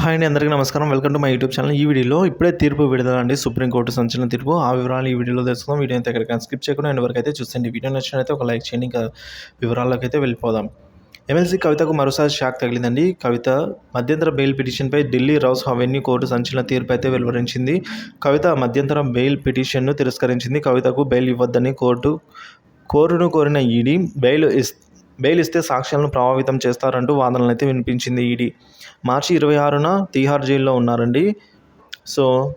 Hi అండి అందరికీ నమస్కారం. Welcome to my YouTube channel ఈ వీడియోలో ఇప్పుడే తీర్పు విడుదల అండి. సుప్రీంకోర్టు సంచలన తీర్పు. ఆ వివరాలు ఈ వీడియోలో తెలుసుకుందాం. వీడియో అయితే ఎక్కడికైనా స్కిప్ చేయకుండా ఎండ్ వరకు అయితే చూసండి వీడియో నచ్చినట్లయితే ఒక లైక్ చేయండి. ఇంకా వివరాల్లోకి అయితే వెళ్ళిపోదాం ఎమ్మెల్సీ కవితకు మరోసారి షాక్ తగిలిందండి. కవిత మధ్యంతర బెయిల్ పిటిషన్పై ఢిల్లీ రౌస్ అవెన్యూ కోర్టు సంచలన తీర్పు అయితే వెలువరించింది. కవిత మధ్యంతర బెయిల్ పిటిషన్ను తిరస్కరించింది. కవితకు బెయిల్ ఇవ్వద్దని కోర్టు కోర్టును కోరిన ఈడీ బెయిల్ ఇస్ బెయిల్ ఇస్తే సాక్ష్యాలను ప్రభావితం చేస్తారంటూ వాదనలు అయితే వినిపించింది ఈడీ. మార్చి ఇరవై ఆరున తీహార్ జైల్లో ఉన్నారండి. సో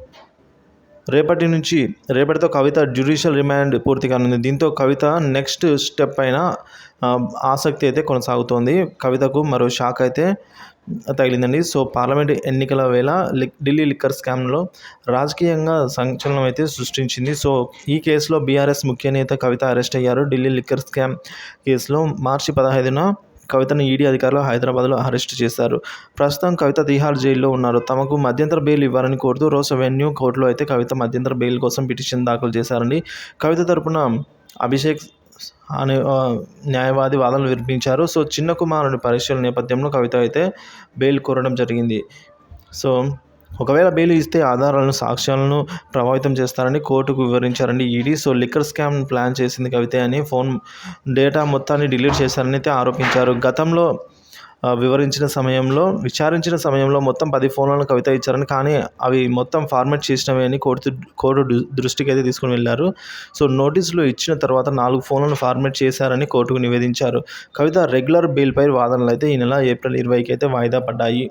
రేపటి నుంచి రేపటితో కవిత జ్యుడిషియల్ రిమాండ్ పూర్తి కానుంది. దీంతో కవిత నెక్స్ట్ స్టెప్ పైన ఆసక్తి అయితే కొనసాగుతోంది. కవితకు మరో షాక్ అయితే తగిలిందండి. సో పార్లమెంట్ ఎన్నికల వేళ ఢిల్లీ లిక్కర్ స్కామ్లో రాజకీయంగా సంచలనం అయితే సృష్టించింది. సో ఈ కేసులో బీఆర్ఎస్ ముఖ్య నేత కవిత అరెస్ట్ అయ్యారు. ఢిల్లీ లిక్కర్ స్కామ్ కేసులో మార్చి పదహైదున కవితను ఈడీ అధికారులు హైదరాబాద్లో అరెస్ట్ చేశారు. ప్రస్తుతం కవిత తిహార్ జైల్లో ఉన్నారు. తమకు మధ్యంతర బెయిల్ ఇవ్వాలని కోరుతూ రోస్ అవెన్యూ కోర్టులో అయితే కవిత మధ్యంతర బెయిల్ కోసం పిటిషన్ దాఖలు చేశారండి. కవిత తరపున అభిషేక్ అనే న్యాయవాది వాదనలు వినిపించారు. సో చిన్న కుమారుని పరీక్షల నేపథ్యంలో కవిత అయితే బెయిల్ కోరడం జరిగింది. సో ఒకవేళ బెయిల్ ఇస్తే ఆధారాలను సాక్ష్యాలను ప్రభావితం చేస్తారని కోర్టుకు వివరించారండి. ED so liquor scam plan చేసింది కవిత అని ఫోన్ డేటా మొత్తాన్ని డిలీట్ చేశారని అయితే ఆరోపించారు. గతంలో వివరించిన సమయంలో విచారించిన సమయంలో మొత్తం పది ఫోన్లను కవిత ఇచ్చారని కానీ అవి మొత్తం ఫార్మాట్ చేసినవి అని కోర్టు కోర్టు దృష్టికి అయితే తీసుకుని వెళ్ళారు. సో నోటీసులు ఇచ్చిన తర్వాత నాలుగు ఫోన్లను ఫార్మాట్ చేశారని కోర్టుకు నివేదించారు. కవిత రెగ్యులర్ బెయిల్పై వాదనలు అయితే ఈ నెల ఏప్రిల్ ఇరవైకి అయితే వాయిదా పడ్డాయి.